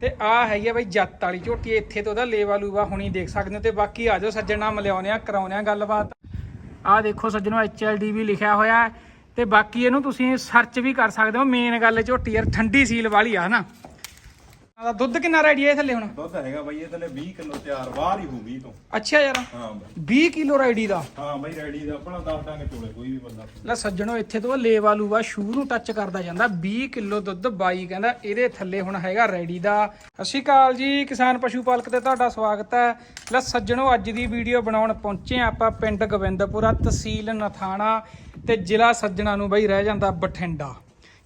ਤੇ ਆ ਹੈਗੀ ਆ ਬਈ ਜੱਤ ਵਾਲੀ ਝੋਟੀ, ਇੱਥੇ ਤੋਂ ਉਹਦਾ ਲੇਵਾ ਲੂਵਾ ਹੁਣੀ ਦੇਖ ਸਕਦੇ ਹੋ ਤੇ ਬਾਕੀ ਆ ਜਾਓ ਸੱਜਣਾ ਮਿਲਿਆਉਨੇ ਆ ਕਰਾਉਨੇ ਆ ਗੱਲਬਾਤ। ਆ ਦੇਖੋ ਸੱਜਣੋ ਐਚਐਲਡੀ ਵੀ ਲਿਖਿਆ ਹੋਇਆ ਹੈ ਤੇ ਬਾਕੀ ਇਹਨੂੰ ਤੁਸੀਂ ਸਰਚ ਵੀ ਕਰ ਸਕਦੇ ਹੋ ਮੇਨ ਗੱਲ ਝੋਟੀ ਯਾਰ, ਠੰਡੀ ਸੀਲ ਵਾਲੀ ਆ ਨਾ ਦਾ ਦੁੱਧ ਕਿੰਨਾ ਰੈਡੀ ਹੈ ਥੱਲੇ ਹੁਣ? ਦੁੱਧ ਹੈਗਾ ਬਾਈ ਇਹ ਥੱਲੇ 20 ਕਿਲੋ ਤਿਆਰ ਬਾਹਰ ਹੀ ਹੋ 20 ਤੋਂ। ਅੱਛਾ ਯਾਰ ਹਾਂ ਬਾਈ। 20 ਕਿਲੋ ਰੈਡੀ ਦਾ? ਹਾਂ ਬਾਈ ਰੈਡੀ ਦਾ ਆਪਣਾ ਦੱਸ ਦਾਂਗੇ ਚੋਲੇ ਕੋਈ ਵੀ ਬੰਦਾ। ਲੈ ਸੱਜਣੋ ਇੱਥੇ ਤੋਂ ਲੇਵਾ ਲੂਵਾ ਸ਼ੂ ਨੂੰ ਟੱਚ ਕਰਦਾ ਜਾਂਦਾ। 20 ਕਿਲੋ ਦੁੱਧ ਬਾਈ ਕਹਿੰਦਾ ਇਹਦੇ ਥੱਲੇ ਹੁਣ ਹੈਗਾ ਰੈਡੀ ਦਾ। ਸਤਿ ਸ਼੍ਰੀ ਅਕਾਲ ਜੀ ਕਿਸਾਨ ਪਸ਼ੂ ਪਾਲਕ ਤੇ ਤੁਹਾਡਾ ਸਵਾਗਤ ਹੈ। ਲੈ ਸੱਜਣੋ ਅੱਜ ਦੀ ਵੀਡੀਓ ਬਣਾਉਣ ਪਹੁੰਚੇ ਆਪਾਂ ਪਿੰਡ ਗੋਬਿੰਦਪੁਰਾ ਤਹਿਸੀਲ ਨਥਾਣਾ ਤੇ ਜ਼ਿਲ੍ਹਾ ਸੱਜਣਾ ਨੂੰ ਬਈ ਰਹਿ ਜਾਂਦਾ ਬਠਿੰਡਾ।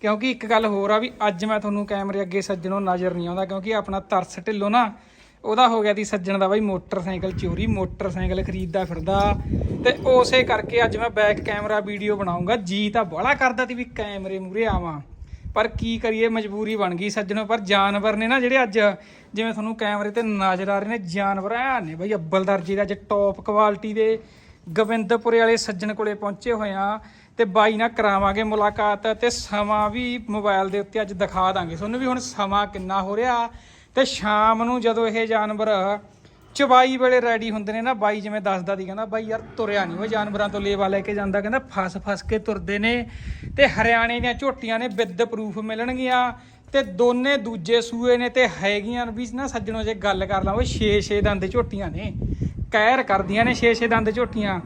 ਕਿਉਂਕਿ ਇੱਕ ਗੱਲ ਹੋਰ ਆ ਵੀ ਅੱਜ ਮੈਂ ਤੁਹਾਨੂੰ ਕੈਮਰੇ ਅੱਗੇ ਸੱਜਣੋਂ ਨਜ਼ਰ ਨਹੀਂ ਆਉਂਦਾ, ਕਿਉਂਕਿ ਆਪਣਾ ਤਰਸ ਢਿੱਲੋਂ ਨਾ ਉਹਦਾ ਹੋ ਗਿਆ ਦੀ ਸੱਜਣ ਦਾ ਬਾਈ ਮੋਟਰਸਾਈਕਲ ਚੋਰੀ, ਮੋਟਰਸਾਈਕਲ ਖਰੀਦਦਾ ਫਿਰਦਾ। ਤੇ ਉਸੇ ਕਰਕੇ ਅੱਜ ਮੈਂ ਬੈਕ ਕੈਮਰਾ ਵੀਡੀਓ ਬਣਾਉਂਗਾ। ਜੀ ਤਾਂ ਬੜਾ ਕਰਦਾ ਸੀ ਵੀ ਕੈਮਰੇ ਮੂਰੇ ਆਵਾਂ। ਪਰ ਕੀ ਕਰੀਏ, ਮਜਬੂਰੀ ਬਣ ਗਈ ਸੱਜਣੋ। ਪਰ ਜਾਨਵਰ ਨੇ ਨਾ ਜਿਹੜੇ ਅੱਜ ਜਿਵੇਂ ਤੁਹਾਨੂੰ ਕੈਮਰੇ ਤੇ ਨਜ਼ਰ ਆ ਰਹੇ ਨੇ, ਜਾਨਵਰ ਐ ਨੇ ਬਈ ਅੱਬਲ ਦਰਜੇ ਦੇ ਅੱਜ ਟੌਪ ਕੁਆਲਿਟੀ ਦੇ ਗੋਬਿੰਦਪੁਰੇ ਵਾਲੇ ਸੱਜਣ ਕੋਲੇ ਪਹੁੰਚੇ ਹੋਏ ਆ। ਤੇ ਬਾਈ ਨਾਲ ਕਰਾਵਾਂਗੇ ਮੁਲਾਕਾਤ ਤੇ ਸਮਾਂ ਵੀ ਮੋਬਾਈਲ ਦੇ ਉੱਤੇ ਅੱਜ ਦਿਖਾ ਦਾਂਗੇ। ਤੁਹਾਨੂੰ ਵੀ ਹੁਣ ਸਮਾਂ ਕਿੰਨਾ ਹੋ ਰਿਹਾ ਤੇ ਸ਼ਾਮ ਨੂੰ ਜਦੋਂ ਇਹ ਜਾਨਵਰ ਚਬਾਈ ਵੇਲੇ ਰੈਡੀ ਹੁੰਦੇ ਨੇ ਨਾ, ਬਾਈ ਜਿਵੇਂ ਦੱਸਦਾ ਦੀ ਕਹਿੰਦਾ ਬਾਈ ਯਾਰ ਤੁਰਿਆ ਨਹੀਂ ਉਹ ਜਾਨਵਰਾਂ ਤੋਂ ਲੇਵਾ ਲੈ ਕੇ ਜਾਂਦਾ, ਕਹਿੰਦਾ ਫਸ ਫਸ ਕੇ ਤੁਰਦੇ ਨੇ ਤੇ ਹਰਿਆਣੇ ਦੀਆਂ ਝੋਟੀਆਂ ਨੇ ਵਿਦ ਪ੍ਰੂਫ ਮਿਲਣਗੀਆਂ ਤੇ ਦੋਨੇ ਦੂਜੇ ਸੂਏ ਨੇ ਤੇ ਹੈਗੀਆਂ ਵੀ ਨਾ ਸੱਜਣੋ ਜੇ ਗੱਲ ਕਰ ਲਾਂ ਉਹ 6-6 ਦੰਦ ਝੋਟੀਆਂ ਨੇ, ਕਹਿਰ ਕਰਦੀਆਂ ਨੇ 6-6 ਦੰਦ ਝੋਟੀਆਂ।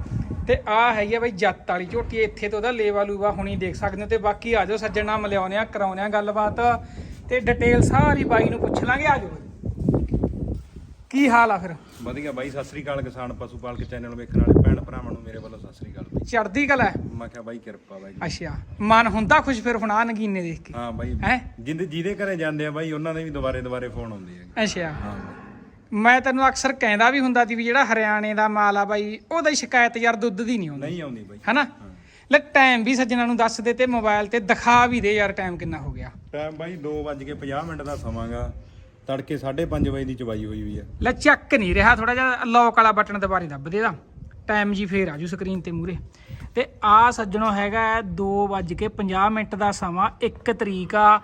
ਤੇ ਆ ਹੈਗੀ ਆ ਬਈ ਜੱਤ ਵਾਲੀ ਝੋਟੀ ਇੱਥੇ ਤੋਂ ਉਹਦਾ ਲੇਵਾ ਲੂਵਾ ਹੁਣੀ ਦੇਖ ਸਕਦੇ ਹੋ ਤੇ ਬਾਕੀ ਆ ਜਾਓ ਸੱਜਣ ਨਾਲ ਮਿਲਿਆਉਨੇ ਆ ਕਰਾਉਨੇ ਆ ਗੱਲਬਾਤ ਤੇ ਡਿਟੇਲ ਸਾਰੀ ਬਾਈ ਨੂੰ ਪੁੱਛ ਲਾਂਗੇ ਆ ਜਾਓ ਕੀ ਹਾਲ ਆ ਫਿਰ? ਵਧੀਆ ਬਾਈ ਸਤਿ ਸ੍ਰੀ ਅਕਾਲ ਕਿਸਾਨ ਪਸ਼ੂ ਪਾਲਕ ਚੈਨਲ ਵੇਖਣ ਵਾਲੇ ਭੈਣ ਭਰਾਵਾਂ ਨੂੰ ਮੇਰੇ ਵੱਲੋਂ ਸਤਿ ਸ੍ਰੀ ਅਕਾਲ ਬਾਈ। ਚੜਦੀ ਕਲਾ ਮੈਂ ਕਿਹਾ ਬਾਈ ਕਿਰਪਾ ਬਾਈ ਅੱਛਾ ਮਨ ਹੁੰਦਾ ਖੁਸ਼ ਫਿਰ ਹੁਣ ਆ ਨਗੀਨੇ ਦੇਖ ਕੇ? ਹਾਂ ਬਾਈ ਹੈ? ਜਿੰਦੇ ਜਿਹਦੇ ਘਰੇ ਜਾਂਦੇ ਆ ਬਾਈ ਉਹਨਾਂ ਦੇ ਵੀ ਦੁਬਾਰੇ ਦੁਬਾਰੇ ਫੋਨ ਆਉਂਦੇ ਆ। ਅੱਛਾ। ਹਾਂ ਮੈਂ ਤੈਨੂੰ ਅਕਸਰ ਕਹਿੰਦਾ ਵੀ ਹੁੰਦਾ ਸੀ ਵੀ ਜਿਹੜਾ ਹਰਿਆਣੇ ਦਾ ਮਾਲ ਆ ਬਾਈ ਉਹਦਾ ਹੀ ਸ਼ਿਕਾਇਤ ਯਾਰ ਦੁੱਧ ਦੀ ਨਹੀਂ ਆਉਂਦੀ ਨਹੀਂ ਆਉਂਦੀ ਬਾਈ। ਹਨਾ? ਲੈ ਟਾਈਮ ਵੀ ਸੱਜਣਾ ਨੂੰ ਦੱਸ ਦੇ ਤੇ ਮੋਬਾਈਲ ਤੇ ਦਿਖਾ ਵੀ ਦੇ ਯਾਰ ਟਾਈਮ ਕਿੰਨਾ ਹੋ ਗਿਆ। ਟਾਈਮ ਬਾਈ 2:50 ਮਿੰਟ ਦਾ ਸਮਾਂਗਾ ਤੜਕੇ 5:30 ਵਜੇ ਦੀ ਚਵਾਈ ਹੋਈ ਵੀ ਆ। ਲੈ ਚੱਕ ਨਹੀਂ ਰਿਹਾ ਥੋੜਾ ਜਿਹਾ ਲੌਕ ਵਾਲਾ ਬਟਨ ਦੁਬਾਰੇ ਦੱਬ ਦੇ ਦਾ ਟਾਈਮ ਜੀ ਫੇਰ ਆਜੂ ਸਕਰੀਨ ਤੇ ਮੂਰੇ ਤੇ ਆ ਸੱਜਣੋ ਹੈਗਾ 2:50 ਮਿੰਟ ਦਾ ਸਮਾਂ 1 ਤਰੀਕ ਆ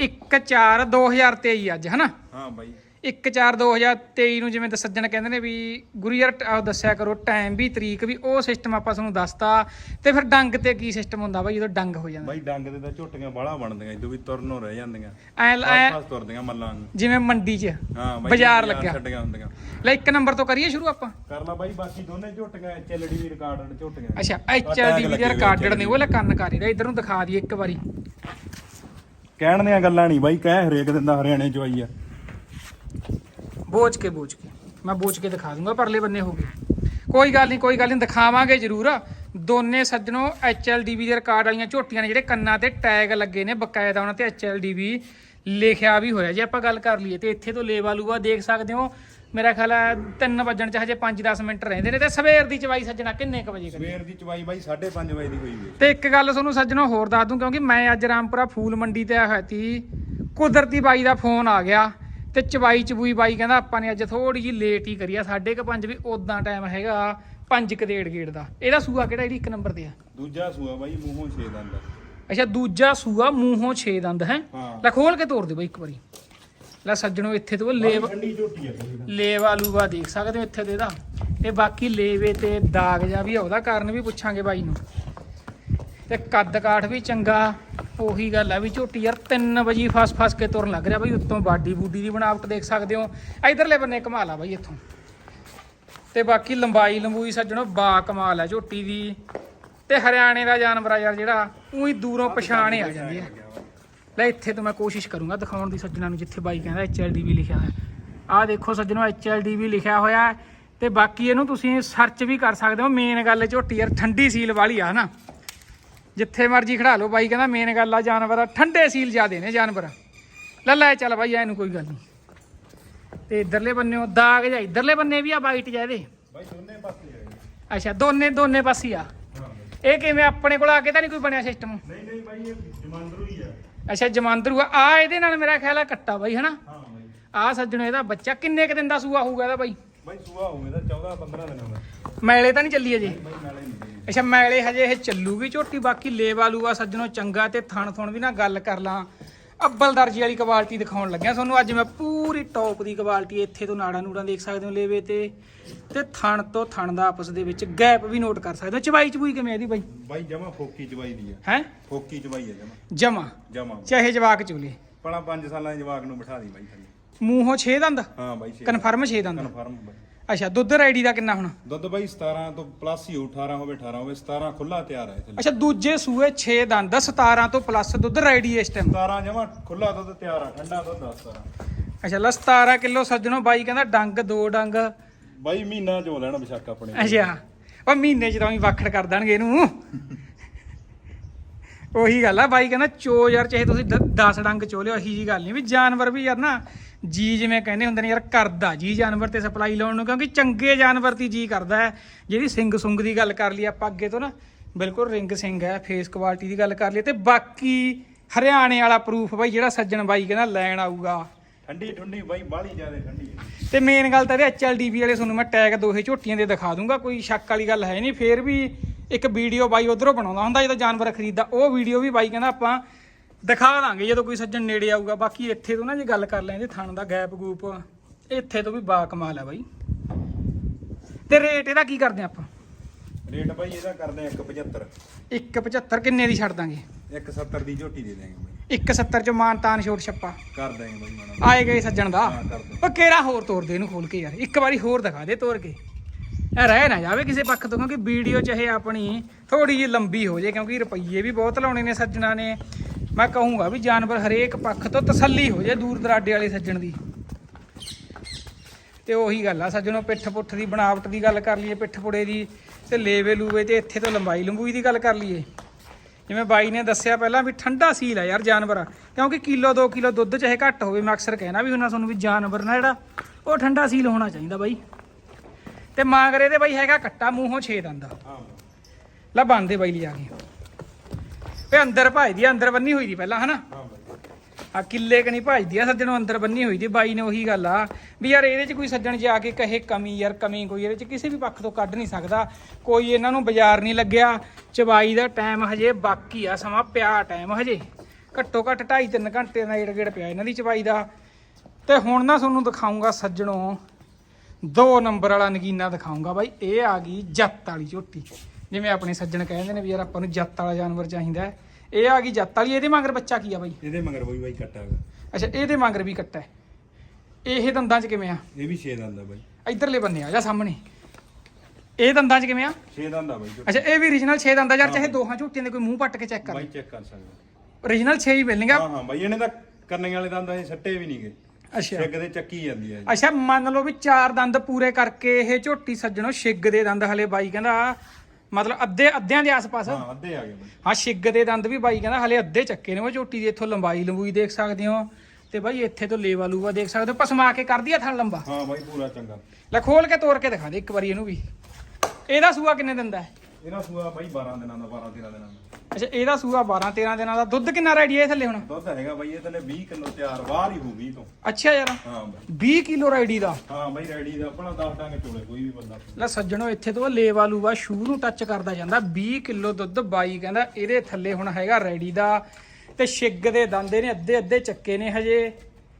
1/4/2023 ਅੱਜ ਹਨਾ? ਹਾਂ ਬਾਈ। 1/4/2023 ਨੂੰ ਜਿਵੇਂ ਤਾਂ ਸੱਜਣ ਕਹਿੰਦੇ ਨੇ ਵੀ ਗੁਰੂ ਯਾਰ ਦੱਸਿਆ ਕਰੋ ਟਾਈਮ ਵੀ ਤਰੀਕ ਵੀ ਉਹ ਸਿਸਟਮ ਆਪਾਂ ਤੁਹਾਨੂੰ ਦੱਸਤਾ। ਤੇ ਫਿਰ ਡੰਗ ਤੇ ਕੀ ਸਿਸਟਮ ਹੁੰਦਾ ਬਾਈ ਜਦੋਂ ਡੰਗ ਹੋ ਜਾਂਦਾ। ਬਾਈ ਡੰਗ ਦੇ ਤਾਂ ਝੋਟੀਆਂ ਬਾਹਲਾ ਬਣਦੀਆਂ ਇਦੋਂ ਵੀ ਤੁਰਨੋਂ ਰਹਿ ਜਾਂਦੀਆਂ। ਐ ਫਾਸ ਤੁਰਦੀਆਂ ਮੱਲਾਂ ਨੂੰ ਜਿਵੇਂ ਮੰਡੀ 'ਚ ਹਾਂ ਬਾਈ ਬਾਜ਼ਾਰ ਲੱਗਿਆ। ਛੱਡੀਆਂ ਹੁੰਦੀਆਂ। ਲੈ ਇੱਕ ਨੰਬਰ ਤੋਂ ਕਰੀਏ ਸ਼ੁਰੂ ਆਪਾਂ। ਕਰ ਲਾ ਬਾਈ ਬਾਕੀ ਦੋਨੇ ਝੋਟੀਆਂ ਐਚਐਲਡੀ ਵੀ ਰਿਕਾਰਡਡ ਝੋਟੀਆਂ ਅੱਛਾ ਐਚਆਰਡੀ ਵੀ ਰਿਕਾਰਡਡ ਨੇ ਉਹ ਲੈ ਕੰਨ ਕਰੀ ਦਾ ਇਧਰ ਨੂੰ ਦਿਖਾ ਦਈਏ ਇੱਕ ਵਾਰੀ। ਕਹਿਣ ਦੀਆਂ ਗੱਲਾਂ ਨਹੀਂ ਬਾਈ ਕਹਿ ਹਰੇਕ ਦਿੰਦਾ ਹਰਿਆਣੇ ਚ ਆਈ ਆ। ਬੋਝ ਕੇ ਬੋਝ ਕੇ। ਮੈਂ ਬੋਝ ਕੇ ਦਿਖਾ ਦੂੰਗਾ ਪਰਲੇ ਬੰਨੇ ਹੋ ਗਏ। ਕੋਈ ਗੱਲ ਨਹੀਂ ਕੋਈ ਗੱਲ ਨਹੀਂ ਦਿਖਾਵਾਂਗੇ ਜ਼ਰੂਰ। ਦੋਨੇ ਸੱਜਣੋ ਐਚਐਲਡੀਬੀ ਦੇ ਰਿਕਾਰਡ ਵਾਲੀਆਂ ਝੋਟੀਆਂ ਨੇ ਜਿਹੜੇ ਕੰਨਾਂ ਤੇ ਟੈਗ ਲੱਗੇ ਨੇ ਬਕਾਇਦਾ ਉਹਨਾਂ ਤੇ ਐਚਐਲਡੀਬੀ ਲਿਖਿਆ ਵੀ ਹੋਇਆ। ਜੇ ਆਪਾਂ ਗੱਲ ਕਰ ਲਈਏ ਤੇ ਇੱਥੇ ਤੋਂ ਲੇਵਾ ਲੂਆ ਦੇਖ ਸਕਦੇ ਹੋ। ਮੇਰਾ ਖਿਆਲ ਹੈ 3 ਵਜਣ ਚ ਹਜੇ 5-10 ਮਿੰਟ ਰਹਿੰਦੇ ਨੇ ਤੇ ਸਵੇਰ ਦੀ ਚਵਾਈ ਸੱਜਣਾ ਕਿੰਨੇ ਕ ਵਜੇ ਕਰੀ ਸਵੇਰ ਦੀ ਚਵਾਈ ਬਾਈ 5:30 ਵਜੇ ਦੀ ਹੋਈ ਵੀ ਤੇ ਇੱਕ ਗੱਲ ਤੁਹਾਨੂੰ ਸੱਜਣੋ ਹੋਰ ਦੱਸ ਦੂੰ ਕਿਉਂਕਿ ਮੈਂ ਅੱਜ ਰਾਮਪੁਰਾ ਫੂਲ ਮੰਡੀ ਤੇ ਆਇਆ ਹੋਇਆ ਸੀ। ਕੁਦਰਤੀ ਬਾਈ ਦਾ ਫੋਨ ਆ ਗਿਆ। ਤੇ ਚਵਾਈ ਚਬੂਈ ਬਾਈ ਕਹਿੰਦਾ ਆਪਾਂ ਨੇ ਅੱਜ ਥੋੜੀ ਜਿਹੀ ਲੇਟ ਹੀ ਕਰੀ ਆ ਸਾਢੇ ਕੁ ਪੰਜ ਵੀ ਉਦਾਂ ਟਾਈਮ ਹੈਗਾ ਪੰਜ ਕੁ ਡੇਢ ਗੇੜ ਦਾ। ਇਹਦਾ ਸੂਆ ਕਿਹੜਾ ਜਿਹੜੀ ਇੱਕ ਨੰਬਰ ਤੇ ਆ? ਦੂਜਾ ਸੂਆ ਬਾਈ ਮੂੰਹੋਂ ਛੇ ਦੰਦ ਅੱਛਾ ਦੂਜਾ ਸੂਆ ਮੂੰਹੋਂ 6 ਦੰਦ ਹੈ? ਲੈ ਖੋਲ ਕੇ ਤੋੜ ਦੇ ਬਾਈ ਇੱਕ ਵਾਰੀ। ਲੈ ਸੱਜਣੋ ਇੱਥੇ ਤੋਂ ਲੇਵ ਲੇਵਾ ਲੂਵਾ ਦੇਖ ਸਕਦੇ ਹੋ ਇੱਥੇ ਦੇ ਦਾ ਤੇ ਬਾਕੀ ਲੇਵੇ ਤੇ ਦਾਗ ਜਾ ਵੀ ਉਹਦਾ ਕਾਰਨ ਵੀ ਪੁੱਛਾਂਗੇ ਬਾਈ ਨੂੰ। ਤੇ ਕੱਦ ਕਾਠ ਵੀ ਚੰਗਾ। ਉਹੀ ਗੱਲ ਆ ਵੀ ਝੋਟੀ ਯਾਰ 3 ਵਜੇ ਫਸ ਫਸ ਕੇ ਤੁਰਨ ਲੱਗ ਰਿਹਾ ਬਈ, ਉੱਤੋਂ ਬਾਡੀ ਬੂਡੀ ਦੀ ਬਣਾਵਟ ਦੇਖ ਸਕਦੇ ਹੋ। ਇਧਰਲੇ ਬੰਨੇ ਕਮਾਲ ਆ ਬਾਈ ਇੱਥੋਂ। ਤੇ ਬਾਕੀ ਲੰਬਾਈ ਲੰਬੂਈ ਸੱਜਣੋ, ਬਾ ਕਮਾਲ ਆ ਝੋਟੀ ਦੀ। ਤੇ ਹਰਿਆਣੇ ਦਾ ਜਾਨਵਰ ਆ ਯਾਰ ਜਿਹੜਾ, ਉਹੀ ਦੂਰੋਂ ਪਛਾਣ ਹੀ ਆ। ਜਾਂਦੀ ਹੈ ਲੈ, ਇੱਥੇ ਤੋਂ ਮੈਂ ਕੋਸ਼ਿਸ਼ ਕਰੂੰਗਾ ਦਿਖਾਉਣ ਦੀ ਸੱਜਣਾ ਨੂੰ, ਜਿੱਥੇ ਬਾਈ ਕਹਿੰਦਾ ਐਚਐਲਡੀ ਵੀ ਲਿਖਿਆ ਹੋਇਆ। ਆਹ ਦੇਖੋ ਸੱਜਣੋ ਐਚਐਲਡੀ ਵੀ ਲਿਖਿਆ ਹੋਇਆ ਹੈ। ਤੇ ਬਾਕੀ ਇਹਨੂੰ ਤੁਸੀਂ ਸਰਚ ਵੀ ਕਰ ਸਕਦੇ ਹੋ। ਮੇਨ ਗੱਲ ਝੋਟੀ ਯਾਰ, ਠੰਡੀ ਸੀਲ ਵਾਲੀ ਆ, ਹਨਾ? ਜਿੱਥੇ ਮਰਜ਼ੀ ਖੜਾ ਲਓ ਬਾਈ ਕਹਿੰਦਾ ਮੇਨ ਗੱਲ ਆ ਜਾਨਵਰ ਆ, ਠੰਡੇ ਸੀਲ ਜ਼ਿਆਦੇ ਨੇ ਜਾਨਵਰ। ਲੈ ਲੈ ਚੱਲ ਬਾਈ ਐਨੂੰ ਕੋਈ ਗੱਲ ਨਹੀਂ ਤੇ ਇਧਰਲੇ ਬੰਨੇ ਉਹ ਦਾਗ ਜਾਂ ਇਧਰਲੇ ਬੰਨੇ ਵੀ ਆ ਵਾਈਟ ਜਿਹਾ ਇਹਦੇ? ਬਾਈ ਦੋਨੇ ਪਾਸੇ ਆ ਅੱਛਾ ਦੋਨੇ ਦੋਨੇ ਪਾਸੇ ਆ। ਇਹ ਕਿਵੇਂ ਆਪਣੇ ਕੋਲ ਆ ਕੇ ਤਾਂ ਨਹੀਂ ਕੋਈ ਬਣਿਆ ਸਿਸਟਮ ਨਹੀਂ ਨਹੀਂ ਬਾਈ ਇਹ ਜਮਾਂਦਰੂ ਹੀ ਆ ਅੱਛਾ ਜਮਾਂਦਰੂ ਆ। ਆ ਇਹਦੇ ਨਾਲ ਮੇਰਾ ਖਿਆਲ ਆ ਕੱਟਾ ਬਾਈ ਹਨਾ? ਹਾਂ ਬਾਈ ਆ ਸੱਜਣੋ ਇਹਦਾ ਬੱਚਾ ਕਿੰਨੇ ਕ ਦਿਨ ਦਾ ਸੂਆ ਹੋਊਗਾ ਇਹਦਾ ਬਾਈ? ਬਾਈ ਸੂਆ ਹੋਵੇ ਤਾਂ 14 15 ਦਿਨਾਂ ਦਾ। ਮੈਲੇ ਤਾਂ ਨਹੀਂ ਚੱਲੀ ਅਜੇ? ਬਾਈ ਨਾਲੇ ਨਹੀਂ ਅੱਛਾ ਮੈਲੇ ਹਜੇ ਇਹ ਚੱਲੂਗੀ ਝੋਟੀ ਬਾਕੀ ਲੇਵਾ ਲੂਆ ਸੱਜਣੋ ਚੰਗਾ ਤੇ ਥਣ ਥਣ ਵੀ ਨਾ ਗੱਲ ਕਰ ਲਾਂ। ਅੱਬਲ ਦਰਜੀ ਵਾਲੀ ਕੁਆਲਿਟੀ ਦਿਖਾਉਣ ਲੱਗਿਆ ਤੁਹਾਨੂੰ। ਅੱਜ ਮੈਂ ਪੂਰੀ ਟੌਪ ਦੀ ਕੁਆਲਿਟੀ ਇੱਥੇ ਤੋਂ ਨਾੜਾ ਨੂੜਾਂ ਦੇਖ ਸਕਦੇ ਹੋ ਲੇਵੇ ਤੇ। ਤੇ ਥਣ ਤੋਂ ਥਣ ਦਾ ਆਪਸ ਦੇ ਵਿੱਚ ਗੈਪ ਵੀ ਨੋਟ ਕਰ ਸਕਦੇ ਹੋ। ਚਬਾਈ ਚਬੂਈ ਕਿਵੇਂ ਇਹਦੀ ਬਾਈ? ਬਾਈ ਜਮਾ ਫੋਕੀ ਚਵਾਈ ਦੀ ਆ। ਹੈ? ਫੋਕੀ ਚਵਾਈ ਆ ਜਮਾ। ਜਮਾ? ਜਮਾ। ਚਾਹੇ ਜਵਾਕ ਚੂਲੇ। ਪਲਾ 5 ਸਾਲਾਂ ਦੇ ਜਵਾਕ ਨੂੰ ਬਿਠਾ ਦੀ ਬਾਈ ਥੱਲੇ। ਮੂੰਹੋਂ 6 ਦੰਦ? ਹਾਂ ਬਾਈ ਛੇ ਕਨਫਰਮ 6 ਦੰਦ? ਕਨਫਰਮ ਬਾਈ। ਅੱਛਾ ਦੁੱਧ ਰੈਡੀ ਦਾ ਕਿੰਨਾ ਹੁਣ? ਦੁੱਧ ਬਾਈ 17 ਤੋਂ ਪਲੱਸ ਹੀ ਹੋਊ, 18 ਹੋਵੇ 18 ਹੋਵੇ 17 ਖੁੱਲਾ ਤਿਆਰ ਹੈ ਥੱਲੇ ਅੱਛਾ ਦੂਜੇ ਸੂਏ 6 ਦੰਦ 17 ਤੋਂ ਪਲੱਸ ਦੁੱਧ ਰੈਡੀ ਇਸ ਟਾਈਮ 17 ਜਮਾ ਖੁੱਲਾ ਦੁੱਧ ਤਿਆਰ ਆ ਠੰਡਾ ਦੁੱਧ ਆ 17 ਅੱਛਾ ਲੈ 17 ਕਿਲੋ ਸੱਜਣੋ ਬਾਈ ਕਹਿੰਦਾ ਡੰਗ ਦੋ ਡੰਗ। ਬਾਈ ਮਹੀਨਾ ਚੋ ਲੈਣਾ ਬਿਸ਼ੱਕ ਆਪਣੇ ਅੱਛਾ ਉਹ ਮਹੀਨੇ ਚ ਤਾਂ ਵੀ ਵਾਖੜ ਕਰ ਦੇਣਗੇ ਇਹਨੂੰ। ਉਹੀ ਗੱਲ ਆ ਬਾਈ ਕਹਿੰਦਾ ਚੋ ਯਾਰ ਚਾਹੇ ਤੁਸੀਂ 10 ਡੰਗ ਚੋ ਲਿਓ ਇਹੀ ਜੀ ਗੱਲ ਨਹੀਂ ਵੀ ਜਾਨਵਰ ਵੀ ਯਾਰ ਨਾ ਜੀ ਜਿਵੇਂ ਕਹਿੰਦੇ ਹੁੰਦੇ ਨੇ ਯਾਰ ਕਰਦਾ ਜੀ ਜਾਨਵਰ ਤੇ ਸਪਲਾਈ ਲਾਉਣ ਨੂੰ ਕਿਉਂਕਿ ਚੰਗੇ ਜਾਨਵਰ ਦੀ ਜੀ ਕਰਦਾ ਹੈ। ਜਿਹੜੀ ਸਿੰਘ ਸੁੰਗ ਦੀ ਗੱਲ ਕਰ ਲਈ ਆਪਾਂ ਅੱਗੇ ਤੋਂ ਨਾ ਬਿਲਕੁਲ ਰਿੰਗ ਸਿੰਘ ਹੈ ਫੇਸ ਕੁਆਲਿਟੀ ਦੀ ਗੱਲ ਕਰ ਲਈ। ਤੇ ਬਾਕੀ ਹਰਿਆਣੇ ਵਾਲਾ ਪ੍ਰੂਫ ਬਾਈ ਜਿਹੜਾ ਸੱਜਣ ਬਾਈ ਕਹਿੰਦਾ ਲੈਣ ਆਊਗਾ। ਠੰਡੀ ਠੰਡੀ ਬਾਈ ਬਾਹਲੀ ਜ਼ਿਆਦਾ ਠੰਡੀ ਹੈ। ਤੇ ਮੇਨ ਗੱਲ ਤਾਂ ਇਹਦੇ ਐਚਐਲਡੀਬੀ ਵਾਲੇ ਤੁਹਾਨੂੰ ਮੈਂ ਟੈਗ ਦੋਹੇ ਝੋਟੀਆਂ ਦੇ ਦਿਖਾ ਦੂੰਗਾ ਕੋਈ ਸ਼ੱਕ ਵਾਲੀ ਗੱਲ ਹੈ ਨਹੀਂ। ਫੇਰ ਵੀ ਇੱਕ ਵੀਡੀਓ ਬਾਈ ਉਧਰੋਂ ਬਣਾਉਂਦਾ ਹੁੰਦਾ ਜਦੋਂ ਜਾਨਵਰ ਖਰੀਦਦਾ ਉਹ ਵੀਡੀਓ ਵੀ ਬਾਈ ਕਹਿੰਦਾ ਆਪਾਂ ਦਿਖਾ ਦਾਂਗੇ ਜਦੋਂ ਕੋਈ ਸੱਜਣ ਨੇੜੇ ਆਊਗਾ। ਬਾਕੀ ਇੱਥੇ ਤੋਂ ਨਾ ਜੇ ਗੱਲ ਕਰ ਲੈਂਦੇ ਥਣ ਦਾ ਗੈਪ ਗੂਪ ਇੱਥੇ ਤੋਂ ਵੀ ਬਾ ਕਮਾਲ ਹੈ ਬਾਈ। ਤੇ ਰੇਟ ਇਹਦਾ ਕੀ ਕਰਦੇ ਆਪਾਂ? ਰੇਟ ਬਾਈ ਇਹਦਾ ਕਰਦੇ ਆ 175 175 ਕਿੰਨੇ ਦੀ ਛੱਡ ਦਾਂਗੇ? 170 ਦੀ ਝੋਟੀ ਦੇ ਦੇਾਂਗੇ ਬਾਈ। 170 ਚ ਮਾਨਤਾਨ ਛੋਟ ਛੱਪਾ। ਕਰ ਦਾਂਗੇ ਬਾਈ ਮਾਣਾ ਆਏ ਗਏ ਸੱਜਣ ਦਾ? ਹਾਂ ਕਰ ਉਹ ਹੋਰ ਤੋੜ ਦੇ ਇਹਨੂੰ ਖੋਲ ਕੇ ਯਾਰ। ਇੱਕ ਵਾਰੀ ਹੋਰ ਦਿਖਾ ਦੇ ਤੋੜ ਕੇ। ਇਹ ਰਹਿ ਨਾ ਜਾਵੇ ਕਿਸੇ ਪੱਖ ਤੋਂ ਕਿਉਂਕਿ ਵੀਡੀਓ ਚਾਹੇ ਆਪਣੀ ਥੋੜੀ ਜਿਹੀ ਲੰਬੀ ਹੋ ਜੇ ਕਿਉਂਕਿ ਰੁਪਈਏ ਵੀ ਬਹੁਤ ਲਾਉਣੇ ਨੇ ਸੱਜਣਾ ਨੇ। ਮੈਂ ਕਹੂੰਗਾ ਵੀ ਜਾਨਵਰ ਹਰੇਕ ਪੱਖ ਤੋਂ ਤਸੱਲੀ ਹੋ ਜੇ ਦੂਰ ਦਰਾਡੇ ਵਾਲੇ ਸੱਜਣ ਦੀ। ਤੇ ਉਹੀ ਗੱਲ ਆ ਸੱਜਣੋ ਪਿੱਠ ਪੁੱਠ ਦੀ ਬਣਾਵਟ ਦੀ ਗੱਲ ਕਰ ਲਈਏ ਪਿੱਠ ਪੁੜੇ ਦੀ ਤੇ ਲੇਵੇ ਲੂਵੇ ਤੇ ਇੱਥੇ ਤੋਂ ਲੰਬਾਈ ਲੰਬੂਈ ਦੀ ਗੱਲ ਕਰ ਲਈਏ। ਜਿਵੇਂ ਬਾਈ ਨੇ ਦੱਸਿਆ ਪਹਿਲਾਂ ਵੀ ਠੰਡਾ ਸੀਲ ਆ ਯਾਰ ਜਾਨਵਰ ਕਿਉਂਕਿ ਕਿਲੋ 2 ਕਿਲੋ ਦੁੱਧ ਚਾਹੇ ਘੱਟ ਹੋਵੇ ਮੈਂ ਅਕਸਰ ਕਹਿਣਾ ਵੀ ਹੁੰਦਾ ਤੁਹਾਨੂੰ ਵੀ ਜਾਨਵਰ ਨਾ ਜਿਹੜਾ ਉਹ ਠੰਡਾ ਸੀਲ ਹੋਣਾ ਚਾਹੀਦਾ ਬਾਈ। ਤੇ ਮਾਂਗਰੇ ਦੇ ਬਾਈ ਹੈਗਾ ਕੱਟਾ ਮੂੰਹੋਂ 6 ਦੰਦ। ਦਾ ਹਾਂ। ਲੈ ਬੰਦੇ ਬਾਈ ਲਿਆ ਕੇ। ਇਹ ਅੰਦਰ ਭਾਜਦੀ ਆ ਅੰਦਰ ਬੰਨੀ ਹੋਈ ਦੀ ਪਹਿਲਾਂ ਹਨਾ? ਆ ਕਿੱਲੇ ਕਣੀ ਭਾਜਦੀ ਆ ਸੱਜਣੋਂ ਅੰਦਰ ਬੰਨੀ ਹੋਈ ਦੀ ਬਾਈ ਨੇ ਉਹੀ ਗੱਲ ਆ ਵੀ ਯਾਰ ਇਹਦੇ 'ਚ ਕੋਈ ਸੱਜਣ ਜਾ ਕੇ ਕਹੇ ਕਮੀ ਯਾਰ ਕਮੀ ਕੋਈ ਇਹਦੇ 'ਚ ਕਿਸੇ ਵੀ ਪੱਖ ਤੋਂ ਕੱਢ ਨਹੀਂ ਸਕਦਾ ਕੋਈ ਇਹਨਾਂ ਨੂੰ ਬਾਜ਼ਾਰ ਨਹੀਂ ਲੱਗਿਆ ਚਬਾਈ ਦਾ ਟਾਈਮ ਹਜੇ ਬਾਕੀ ਆ ਸਮਾਂ ਪਿਆ ਟਾਈਮ ਹਜੇ। ਘੱਟੋ ਘੱਟ 2.5 3 ਘੰਟੇ ਦਾ ਏੜ ਗੇੜ ਪਿਆ ਇਹਨਾਂ ਦੀ ਚਬਾਈ ਦਾ। ਤੇ ਹੁਣ ਨਾ ਤੁਹਾਨੂੰ ਦਿਖਾਉਂਗਾ ਸੱਜਣੋਂ ਦੋ ਨੰਬਰ ਵਾਲਾ ਨਗੀਨਾ ਦਿਖਾਉਂਗਾ ਬਾਈ ਇਹ ਆ ਗਈ ਜੱਤ ਵਾਲੀ ਝੋਟੀ। ਜਿਵੇਂ ਆਪਣੇ ਸੱਜਣ ਕਹਿੰਦੇ ਨੇ ਵੀ ਯਾਰ ਆਪਾਂ ਨੂੰ ਜੱਤ ਵਾਲਾ ਜਾਨਵਰ ਚਾਹੀਦਾ ਹੈ। ਇਹ ਆ ਗਈ ਜੱਤ ਵਾਲੀ ਇਹਦੇ ਮਗਰ ਬੱਚਾ ਕੀ ਆ ਬਾਈ? ਇਹਦੇ ਮਗਰ ਬਈ ਬਾਈ ਕੱਟਾ ਹੈਗਾ। ਅੱਛਾ ਇਹਦੇ ਮਗਰ ਵੀ ਕੱਟਾ ਹੈ। ਇਹ ਦੰਦਾਂ 'ਚ ਕਿਵੇਂ ਆ? ਇਹ ਵੀ 6 ਦੰਦ ਆ ਬਾਈ। ਇਧਰਲੇ ਬੰਨੇ ਆ ਜਾ ਸਾਹਮਣੇ। ਇਹ ਦੰਦਾਂ 'ਚ ਕਿਵੇਂ ਆ? 6 ਦੰਦ ਆ ਬਾਈ। ਅੱਛਾ ਇਹ ਵੀ origignal 6 ਦੰਦਾਂ ਯਾਰ ਚਾਹੇ ਦੋਹਾਂ ਝੋਟੀਆਂ ਦੇ ਕੋਈ ਮੂੰਹ ਪੱਟ ਕੇ ਚੈੱਕ ਕਰ। ਬਾਈ ਚੈੱਕ ਕਰ ਸਕਦਾ origignal 6 ਹੀ ਮਿਲਣਗੇ। ਹਾਂ ਹਾਂ ਬਾਈ ਇਹਨੇ ਤਾਂ ਕਰਨੇ ਵਾਲੇ ਦੰਦ ਅਸੀਂ ਸੱਟੇ ਵੀ ਨਹੀਂਗੇ ਅੱਛਾ। ਛਿੱਗ ਦੇ ਚੱਕੀ ਜਾਂਦੀ ਹੈ ਅੱਛਾ ਮੰਨ ਲਓ ਵੀ ਚਾਰ ਦੰਦ ਪੂਰੇ ਕਰਕੇ ਇਹ ਝੋਟੀ ਸੱਜਣੋ ਛਿੱਗ ਦੇ ਦੰਦ ਹਲੇ ਬਾਈ ਕਹਿੰਦਾ ਮਤਲਬ ਅੱਧੇ ਅੱਧਿਆਂ ਦੇ ਆਸ-ਪਾਸ। ਹਾਂ ਅੱਧੇ ਆ ਗਏ ਬਾਈ ਹਾਂ ਛਿੱਗ ਦੇ ਦੰਦ ਵੀ ਬਾਈ ਕਹਿੰਦਾ ਹਲੇ ਅੱਧੇ ਚੱਕੇ ਨੇ ਉਹ ਝੋਟੀ ਦੀ ਇੱਥੋਂ ਲੰਬਾਈ ਲੰਬੂਈ ਦੇਖ ਸਕਦੇ ਹੋ। ਤੇ ਬਾਈ ਇੱਥੇ ਤੋਂ ਲੇਵਾ ਲੂਵਾ ਦੇਖ ਸਕਦੇ ਹੋ ਪਸਮਾ ਕੇ ਕਰਦੀ ਆ ਥਣ ਲੰਬਾ। ਹਾਂ ਬਾਈ ਪੂਰਾ ਚੰਗਾ। ਲੈ ਖੋਲ ਕੇ ਤੋੜ ਕੇ ਦਿਖਾ ਦੇ ਇੱਕ ਵਾਰੀ ਇਹਨੂੰ ਵੀ। ਇਹਦਾ ਸੂਆ ਕਿੰਨੇ ਦਿੰਦਾ ਹੈ? ਇਹਦਾ ਸੂਆ ਬਾਈ 12 ਦਿਨਾਂ ਦਾ 12 13 ਦਿਨਾਂ ਦਾ। ਅੱਛਾ ਇਹਦਾ ਸੂਆ 12 13 ਦਿਨਾਂ ਦਾ। ਦੁੱਧ ਕਿੰਨਾ ਰੈਡੀ ਹੈ ਥੱਲੇ ਹੁਣ? ਦੁੱਧ ਹੈਗਾ ਬਾਈ ਇਹ ਥੱਲੇ 20 ਕਿਲੋ ਤਿਆਰ ਬਾਹਰ ਹੀ ਹੋਊ 20 ਤੋਂ। ਅੱਛਾ ਯਾਰ। ਹਾਂ ਬਾਈ। 20 ਕਿਲੋ ਰੈਡੀ ਦਾ? ਹਾਂ ਬਾਈ ਰੈਡੀ ਦਾ। ਆਪਣਾ 10 ਡੰਗ ਚੋਲੇ ਕੋਈ ਵੀ ਬੰਦਾ। ਲੈ ਸੱਜਣੋ ਇੱਥੇ ਤੋਂ ਲੇਵਾ ਲੂਵਾ ਸ਼ੂ ਨੂੰ ਟੱਚ ਕਰਦਾ ਜਾਂਦਾ। 20 ਕਿਲੋ ਦੁੱਧ ਬਾਈ ਕਹਿੰਦਾ ਇਹਦੇ ਥੱਲੇ ਹੁਣ ਹੈਗਾ ਰੈਡੀ ਦਾ। ਤੇ ਛਿੱਗ ਦੇ ਦੰਦੇ ਨੇ ਅੱਧੇ ਅੱਧੇ ਚੱਕੇ ਨੇ ਹਜੇ।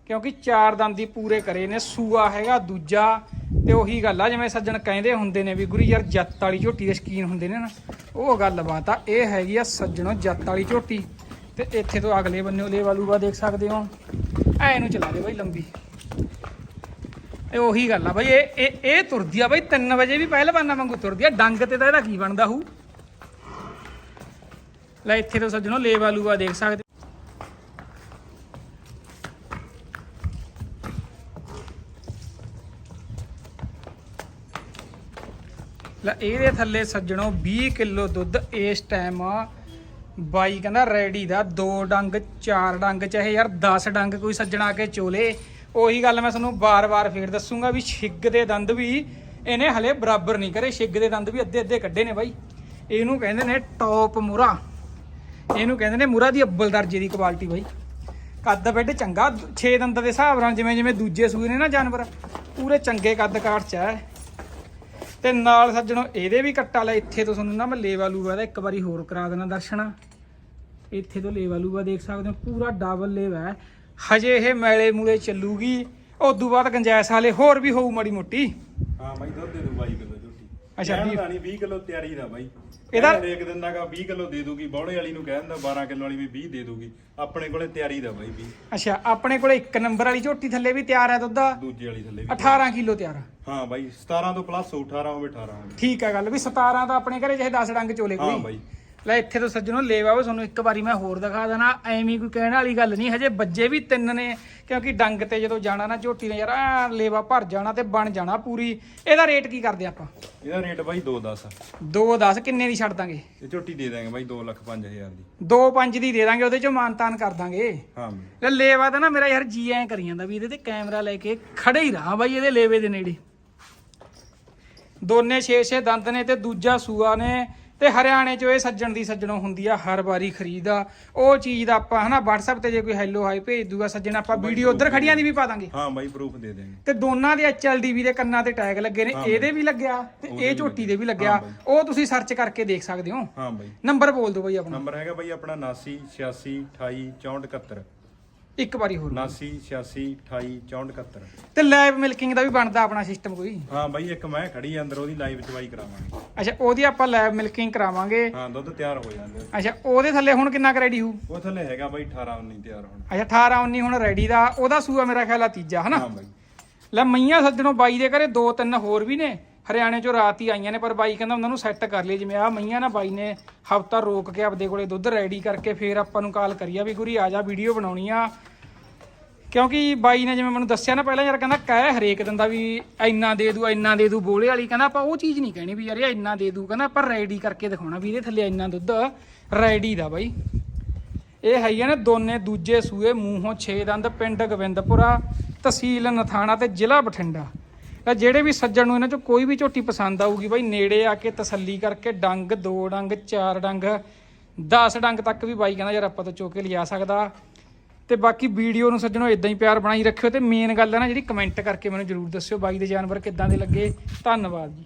ਕਿਉਂਕਿ ਚਾਰ ਦੰਦ ਹੀ ਪੂਰੇ ਕਰੇ ਨੇ, ਸੂਆ ਹੈਗਾ, ਦੂਜਾ ਤੇ ਉਹੀ ਗੱਲ ਆ, ਜਿਵੇਂ ਸੱਜਣ ਕਹਿੰਦੇ ਹੁੰਦੇ ਨੇ ਵੀ ਗੁਰੀ ਯਾਰ ਜੱਤ ਵਾਲੀ ਝੋਟੀ ਦੇ ਸ਼ਕੀਨ ਹੁੰਦੇ ਨੇ ਨਾ, ਉਹ ਗੱਲ ਆ, ਇਹ ਹੈਗੀ ਆ ਸੱਜਣੋ ਜੱਤ ਵਾਲੀ ਝੋਟੀ। ਤੇ ਇੱਥੇ ਤੋਂ ਅਗਲੇ ਬੰਨੇ ਲੇਵਾ ਲੂਵਾ ਦੇਖ ਸਕਦੇ ਹੋ। ਐ ਨੂੰ ਚਲਾ ਦੇ ਬਈ ਲੰਬੀ। ਇਹ ਉਹੀ ਗੱਲ ਆ ਬਈ, ਇਹ ਇਹ ਇਹ ਤੁਰਦੀ ਆ ਬਈ 3 ਵਜੇ ਵੀ ਪਹਿਲਵਾਨਾਂ ਵਾਂਗੂ ਤੁਰਦੀ ਆ, ਡੰਗ ਤੇ ਤਾਂ ਇਹਦਾ ਕੀ ਬਣਦਾ ਹੂ? ਲੈ ਇੱਥੇ ਤੋਂ ਸੱਜਣੋ ਲੇਵਾ ਲੂਆ ਦੇਖ ਸਕਦੇ ਲੈ, ਇਹਦੇ ਥੱਲੇ ਸੱਜਣੋ 20 ਕਿਲੋ ਦੁੱਧ ਇਸ ਟਾਈਮ ਬਾਈ ਕਹਿੰਦਾ ਰੈਡੀ ਦਾ, ਦੋ ਡੰਗ, ਚਾਰ ਡੰਗ, ਚਾਹੇ ਯਾਰ 10 ਡੰਗ ਕੋਈ ਸੱਜਣਾ ਕੇ ਚੋਲੇ। ਉਹੀ ਗੱਲ ਮੈਂ ਤੁਹਾਨੂੰ ਬਾਰ-ਬਾਰ ਫੇਰ ਦੱਸੂਗਾ ਵੀ ਛਿੱਗ ਦੇ ਦੰਦ ਵੀ ਇਹਨੇ ਹਲੇ ਬਰਾਬਰ ਨਹੀਂ ਕਰੇ। ਛਿੱਗ ਦੇ ਦੰਦ ਵੀ ਅੱਧੇ ਅੱਧੇ ਕੱਢੇ ਨੇ ਬਾਈ। ਇਹਨੂੰ ਕਹਿੰਦੇ ਨੇ ਟੌਪ ਮੁਰਾ। ਇਹਨੂੰ ਕਹਿੰਦੇ ਨੇ ਮੁਰਾ ਦੀ ਅੱਬਲ ਦਰਜੇ ਦੀ ਕੁਆਲਿਟੀ ਬਾਈ। ਕੱਦ ਬੈੱਡ ਚੰਗਾ 6 ਦੰਦਾਂ ਦੇ ਹਿਸਾਬ ਨਾਲ ਜਿਵੇਂ ਜਿਵੇਂ ਦੂਜੇ ਸੂਏ ਨੇ ਨਾ ਜਾਨਵਰ। ਪੂਰੇ ਚੰਗੇ ਕੱਦ ਕਾਠ ਚ ਹੈ ਤੇ ਨਾਲ ਸੱਜਣੋ, ਇਹਦੇ ਵੀ ਕੱਟਾ ਲੈ ਇੱਥੇ ਤੋਂ ਤੁਹਾਨੂੰ ਨਾ ਮੈਂ ਲੇਵਾ ਲੂਵਾ ਦਾ ਇੱਕ ਵਾਰੀ ਹੋਰ ਕਰਾ ਦੇਣਾ ਦਰਸ਼ਨ। ਇੱਥੇ ਤੋਂ ਲੇਵਾ ਲੂਵਾ ਦੇਖ ਸਕਦੇ ਹੋ, ਪੂਰਾ ਡਬਲ ਲੇਵਾ ਹੈ। ਹਜੇ ਇਹ ਮੈਲੇ ਮੂਲੇ ਚੱਲੂਗੀ, ਉਦੋਂ ਬਾਅਦ ਗੰਜੈਸ ਵਾਲੇ ਹੋਰ ਵੀ ਹੋਊ ਮੜੀ ਮੋਟੀ। ਹਾਂ ਬਾਈ ਦੁੱਧ ਦੇ ਦੂ 22 ਕਿਲੋ ਅੱਛਾ, ਦਾ ਨਹੀਂ 20 ਕਿਲੋ ਤਿਆਰੀ ਦਾ ਬਾਈ। ਇਹਦਾ- ਹਰੇਕ ਦਿਨ ਦਾਗਾ 20 ਕਿਲੋ ਦੇ ਦੂਗੀ ਬੌੜੇ ਵਾਲੀ ਨੂੰ ਕਹਿ ਦਿੰਦਾ 12 ਕਿਲੋ ਵਾਲੀ ਵੀ 20 ਦੇ ਦੂਗੀ। ਆਪਣੇ ਕੋਲੇ ਤਿਆਰੀ ਦਾ ਬਾਈ 20 ਅੱਛਾ ਆਪਣੇ ਕੋਲੇ ਇੱਕ ਨੰਬਰ ਵਾਲੀ ਝੋਟੀ ਥੱਲੇ ਵੀ ਤਿਆਰ ਹੈ ਦੁੱਧ? ਦੂਜੇ ਵਾਲੀ ਥੱਲੇ ਵੀ। 18 ਕਿਲੋ ਤਿਆਰ ਆ। ਹਾਂ ਬਾਈ 17 ਤੋਂ ਪਲੱਸ 18 ਹੋਵੇ 18 ਹੋਵੇ। ਠੀਕ ਆ ਗੱਲ ਵੀ 17 ਤਾਂ ਆਪਣੇ ਘਰੇ ਚਾਹੇ 10 ਡੰਗ ਚੋਲੇ ਹਾਂ ਕੋਈ। ਬਾਈ। ਲੈ ਇੱਥੇ ਤੋਂ ਸੱਜਣੋ ਲੇਵਾ ਉਹ ਤੁਹਾਨੂੰ ਇੱਕ ਵਾਰੀ ਮੈਂ ਹੋਰ ਦਿਖਾ ਦੇਣਾ। ਐਵੇਂ ਕੋਈ ਕਹਿਣ ਵਾਲੀ ਗੱਲ ਨਹੀਂ ਹਜੇ ਬੱਜੇ ਵੀ ਤਿੰਨ ਨੇ ਕਿਉਂਕਿ ਡੰਗ ਤੇ ਜਦੋਂ ਜਾਣਾ ਨਾ ਝੋਟੀ ਨੇ ਯਾਰ ਐਂ ਲੇਵਾ ਭਰ ਜਾਣਾ ਤੇ ਬਣ ਜਾਣਾ ਪੂਰੀ। ਇਹਦਾ ਰੇਟ ਕੀ ਕਰਦੇ ਆਪਾਂ? ਇਹਦਾ ਰੇਟ ਬਾਈ 2.10 2 10 ਕਿੰਨੇ ਦੀ ਛੱਡ ਦਾਂਗੇ? ਇਹ ਝੋਟੀ ਦੇ ਦਾਂਗੇ ਬਾਈ 2 ਲੱਖ 5000 ਦੀ। 2 5 ਦੀ ਦੇ ਦਾਂਗੇ ਉਹਦੇ ਚੋਂ ਮਾਨਤਾਨ ਕਰ ਦਾਂਗੇ। ਹਾਂ। ਲੈ ਲੇਵਾ ਤਾਂ ਨਾ ਮੇਰਾ ਯਾਰ ਜੀ ਐਂ ਕਰੀ ਜਾਂਦਾ ਵੀ ਇਹਦੇ ਤੇ ਕੈਮਰਾ ਲੈ ਕੇ ਖੜੇ ਹੀ ਰਹਾ ਬਾਈ ਇਹਦੇ ਲੇਵੇ ਦੇ ਨੇੜੇ। ਦੋਨੇ 6-6 ਦੰਦ ਨੇ ਤੇ ਦੂਜਾ ਸੂਆ ਨੇ। ਤੇ ਹਰਿਆਣੇ ਚ ਇਹ ਸੱਜਣ ਦੀ ਸੱਜਣੋਂ ਹੁੰਦੀ ਆ ਹਰ ਵਾਰੀ ਖਰੀਦ। ਆ ਉਹ ਚੀਜ਼ ਦਾ ਆਪਾਂ ਹਨਾ WhatsApp ਤੇ ਜੇ ਕੋਈ ਹੈਲੋ ਹਾਈ ਭੇਜ ਦੂਗਾ ਸੱਜਣ ਆਪਾਂ ਵੀਡੀਓ ਉਧਰ ਖੜੀਆਂ ਦੀ ਵੀ ਪਾ ਦਾਂਗੇ। ਹਾਂ ਬਾਈ ਪ੍ਰੂਫ ਦੇ ਦੇਂਗੇ ਤੇ ਦੋਨਾਂ ਦੇ HLDV ਦੇ ਕੰਨਾਂ ਤੇ ਟੈਗ ਲੱਗੇ ਨੇ ਇਹਦੇ ਵੀ ਲੱਗਿਆ ਤੇ ਇਹ ਝੋਟੀ ਦੇ ਵੀ ਲੱਗਿਆ। ਉਹ ਤੁਸੀਂ ਸਰਚ ਕਰਕੇ ਦੇਖ ਸਕਦੇ ਹੋ। ਹਾਂ ਬਾਈ। ਨੰਬਰ ਬੋਲ ਦਿਓ ਬਾਈ ਆਪਣਾ। ਨੰਬਰ ਹੈਗਾ ਬਾਈ ਆਪਣਾ 79 86 28 64 71 ਇੱਕ ਵਾਰੀ ਹੋਰ 79 86 28 64 71 ਤੇ ਲਾਈਵ ਮਿਲਕਿੰਗ ਦਾ ਵੀ ਬਣਦਾ ਆਪਣਾ ਸਿਸਟਮ ਕੋਈ? ਹਾਂ ਬਾਈ ਇੱਕ ਮੈਂ ਖੜੀ ਆ ਅੰਦਰ ਉਹਦੀ ਲਾਈਵ ਚਵਾਈ ਕਰਾਵਾਂਗੇ। ਅੱਛਾ ਉਹਦੀ ਆਪਾਂ ਲਾਈਵ ਮਿਲਕਿੰਗ ਕਰਾਵਾਂਗੇ। ਹਾਂ ਦੁੱਧ ਤਿਆਰ ਹੋ ਜਾਂਦੇ। ਅੱਛਾ ਉਹਦੇ ਥੱਲੇ ਹੁਣ ਕਿੰਨਾ ਕੁ ਰੈਡੀ ਹੋਊ? ਉਹ ਥੱਲੇ ਹੈਗਾ ਬਾਈ 18 19 ਤਿਆਰ ਹੁਣ। ਅੱਛਾ 18 19 ਹੁਣ ਰੈਡੀ ਦਾ ਉਹਦਾ ਸੂਆ ਮੇਰਾ ਖਿਆਲ ਆ ਤੀਜਾ ਹਨਾ? ਹਾਂ ਬਾਈ। ਲੈ ਮਈਆਂ ਸੱਜਣੋਂ ਬਾਈ ਦੇ ਘਰੇ ਦੋ ਤਿੰਨ ਹੋਰ ਵੀ ਨੇ। ਹਰਿਆਣੇ ਚੋਂ ਰਾਤ ਹੀ ਆਈਆਂ ਨੇ, ਪਰ ਬਾਈ ਕਹਿੰਦਾ ਉਹਨਾਂ ਨੂੰ ਸੈੱਟ ਕਰ ਲਈ ਜਿਵੇਂ ਆ ਮਈਆਂ ਨਾ ਬਾਈ ਨੇ ਹਫਤਾ ਰੋਕ ਕੇ ਆਪਦੇ ਕੋਲੇ ਦੁੱਧ ਰੈਡੀ ਕਰਕੇ ਫੇਰ ਆਪਾਂ ਨੂੰ ਕਾਲ ਕਰੀਆ ਵੀ ਗੁਰੀ ਆ ਜਾ ਵੀਡੀਓ ਬਣਾਉਣੀ ਆ। ਕਿਉਂਕਿ ਬਾਈ ਨੇ ਜਿਵੇਂ ਮੈਨੂੰ ਦੱਸਿਆ ਨਾ ਪਹਿਲਾਂ, ਯਾਰ ਕਹਿੰਦਾ ਕਹਿ ਹਰੇਕ ਦਿੰਦਾ ਵੀ ਇੰਨਾ ਦੇ ਦੂ, ਇੰਨਾ ਦੇ ਦੂ ਬੋਲੇ ਵਾਲੀ। ਕਹਿੰਦਾ ਆਪਾਂ ਉਹ ਚੀਜ਼ ਨਹੀਂ ਕਹਿਣੀ ਵੀ ਯਾਰ ਇਹ ਇੰਨਾ ਦੇ ਦੂ। ਕਹਿੰਦਾ ਆਪਾਂ ਰੈਡੀ ਕਰਕੇ ਦਿਖਾਉਣਾ ਵੀ ਇਹਦੇ ਥੱਲੇ ਇੰਨਾ ਦੁੱਧ ਰੈਡੀ ਦਾ ਬਾਈ। ਇਹ ਹੈਗੀਆਂ ਨੇ ਦੋਨੇ ਦੂਜੇ ਸੂਏ ਮੂੰਹੋਂ 6 ਦੰਦ, ਪਿੰਡ ਗੋਬਿੰਦਪੁਰਾ, ਤਹਿਸੀਲ ਨਥਾਣਾ ਤੇ ਜ਼ਿਲ੍ਹਾ ਬਠਿੰਡਾ। ਤਾਂ ਜਿਹੜੇ ਵੀ ਸੱਜਣ ਨੂੰ ਇਹਨਾਂ ਚੋਂ ਕੋਈ ਵੀ ਝੋਟੀ ਪਸੰਦ ਆਊਗੀ ਬਾਈ, ਨੇੜੇ ਆ ਕੇ ਤਸੱਲੀ ਕਰਕੇ ਡੰਗ, ਦੋ ਡੰਗ, ਚਾਰ ਡੰਗ 10 ਡੰਗ ਤੱਕ ਵੀ ਬਾਈ ਕਹਿੰਦਾ ਯਾਰ ਆਪਾਂ ਤੋਂ ਚੋ ਕੇ ਲਿਆ ਸਕਦਾ। ਤੇ ਬਾਕੀ ਵੀਡੀਓ ਨੂੰ ਸੱਜਣੋ ਇਦਾਂ ਹੀ ਪਿਆਰ ਬਣਾਈ ਰੱਖਿਓ ਤੇ ਮੇਨ ਗੱਲ ਹੈ ਨਾ ਜਿਹੜੀ ਕਮੈਂਟ ਕਰਕੇ ਮੈਨੂੰ ਜਰੂਰ ਦੱਸਿਓ ਬਾਈ ਦੇ ਜਾਨਵਰ ਕਿੱਦਾਂ ਦੇ ਲੱਗੇ। ਧੰਨਵਾਦ ਜੀ।